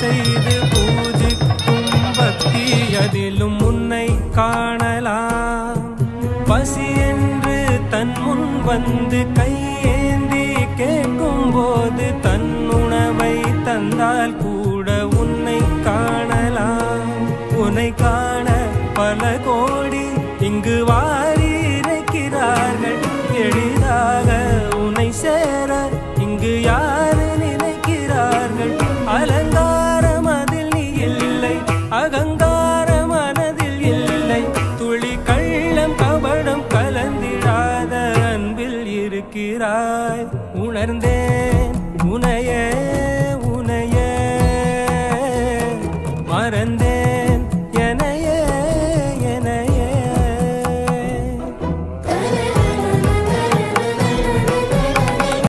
செய்து பூஜிக்கும் பக்தி அதிலும் உன்னை காணலாம். பசி என்று தன் முன் வந்து கையேந்தி கேட்கும் போது தன் உணவை தந்தால் கூட உன்னை காணலாம். உன்னை காண பல கோடி இங்கு வாரி இருக்கிறார்கள் எளிதாக உன்னை சேர இங்கு யார் அகங்கார மனதில் இல்லை. துளி கள்ளம் கபடம் கலந்திடாத அன்பில் இருக்கிறாய். உணர்ந்தேன் உனைய உனைய. மறந்தேன்.